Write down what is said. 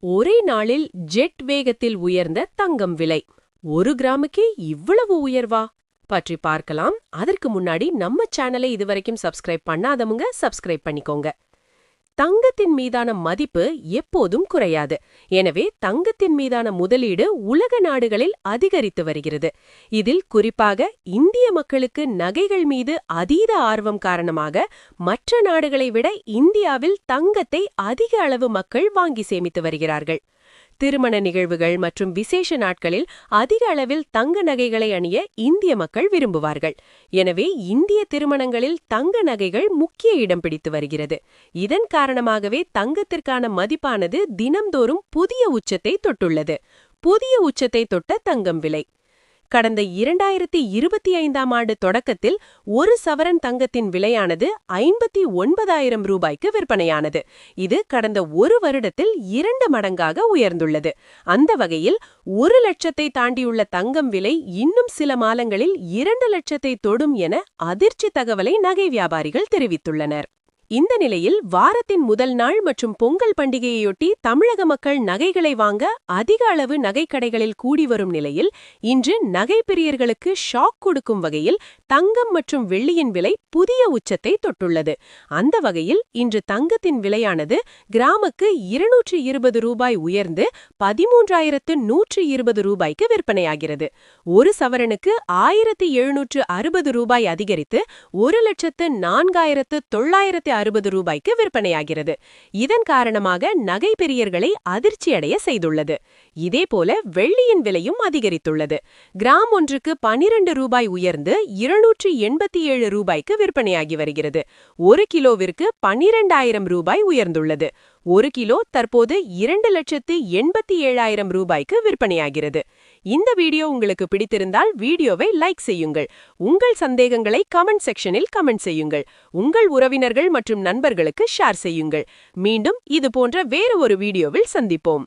ஒரே நாளில் ஜெட் வேகத்தில் உயர்ந்த தங்கம் விலை. ஒரு கிராமுக்கே இவ்வளவு உயர்வா? பற்றி பார்க்கலாம். அதற்கு முன்னாடி நம்ம சேனலை இதுவரைக்கும் சப்ஸ்கிரைப் பண்ணாதவங்க சப்ஸ்கிரைப் பண்ணிக்கோங்க. தங்கத்தின் மீதான மதிப்பு எப்போதும் குறையாது. எனவே தங்கத்தின் மீதான முதலீடு உலக நாடுகளில் அதிகரித்து வருகிறது. இதில் குறிப்பாக இந்திய மக்களுக்கு நகைகள் மீது அதீத ஆர்வம் காரணமாக மற்ற நாடுகளை விட இந்தியாவில் தங்கத்தை அதிக அளவு மக்கள் வாங்கி சேமித்து வருகிறார்கள். திருமண நிகழ்வுகள் மற்றும் விசேஷ நாட்களில் அதிக அளவில் தங்க நகைகளை அணிய இந்திய மக்கள் விரும்புவார்கள். எனவே இந்திய திருமணங்களில் தங்க நகைகள் முக்கிய இடம் பிடித்து வருகிறது. இதன் காரணமாகவே தங்கத்திற்கான மதிப்பானது தினம்தோறும் புதிய உச்சத்தை தொட்டுள்ளது. புதிய உச்சத்தை தொட்ட தங்கம் விலை. கடந்த இரண்டாயிரத்தி இருபத்தி ஐந்தாம் ஆண்டு தொடக்கத்தில் ஒரு சவரன் தங்கத்தின் விலையானது ஐம்பத்தி ஒன்பதாயிரம் ரூபாய்க்கு விற்பனையானது. இது கடந்த ஒரு வருடத்தில் இரண்டு மடங்காக உயர்ந்துள்ளது. அந்த வகையில் ஒரு லட்சத்தை தாண்டியுள்ள தங்கம் விலை இன்னும் சில மாதங்களில் இரண்டு லட்சத்தை தொடும் என அதிர்ச்சி தகவலை நகை வியாபாரிகள் தெரிவித்துள்ளனர். இந்த நிலையில் வாரத்தின் முதல் நாள் மற்றும் பொங்கல் பண்டிகையொட்டி தமிழக மக்கள் நகைகளை வாங்க அதிக அளவு நகைக்கடைகளில் கூடி வரும் நிலையில் இன்று நகை பிரியர்களுக்கு ஷாக் கொடுக்கும் வகையில் தங்கம் மற்றும் வெள்ளியின் விலை புதிய உச்சத்தை தொட்டுள்ளது. அந்த வகையில் இன்று தங்கத்தின் விலையானது கிராமுக்கு இருநூற்று இருபது ரூபாய் உயர்ந்து பதிமூன்றாயிரத்து நூற்று இருபது ரூபாய்க்கு விற்பனையாகிறது. ஒரு சவரனுக்கு ஆயிரத்தி எழுநூற்று அறுபது ரூபாய் அதிகரித்து ஒரு லட்சத்து நான்காயிரத்து தொள்ளாயிரத்து அறுபது ரூபாய்க்கு விற்பனையாகிறது. இதன் காரணமாக நகை பெரியர்களை அதிர்ச்சியடைய செய்துள்ளது. இதேபோல வெள்ளியின் விலையும் அதிகரித்துள்ளது. கிராம் ஒன்றுக்கு பனிரெண்டு ரூபாய் உயர்ந்து இருநூற்று எண்பத்தி ஏழு ரூபாய்க்கு விற்பனையாகி வருகிறது. ஒரு கிலோவிற்கு பனிரெண்டாயிரம் ரூபாய் உயர்ந்துள்ளது. ஒரு கிலோ தற்போது இரண்டு லட்சத்து எண்பத்தி ஏழாயிரம் ரூபாய்க்கு விற்பனையாகிறது. இந்த வீடியோ உங்களுக்கு பிடித்திருந்தால் வீடியோவை லைக் செய்யுங்கள். உங்கள் சந்தேகங்களை கமெண்ட் செக்ஷனில் கமெண்ட் செய்யுங்கள். உங்கள் உறவினர்கள் மற்றும் நண்பர்களுக்கு ஷேர் செய்யுங்கள். மீண்டும் இது போன்ற வேறு ஒரு வீடியோவில் சந்திப்போம்.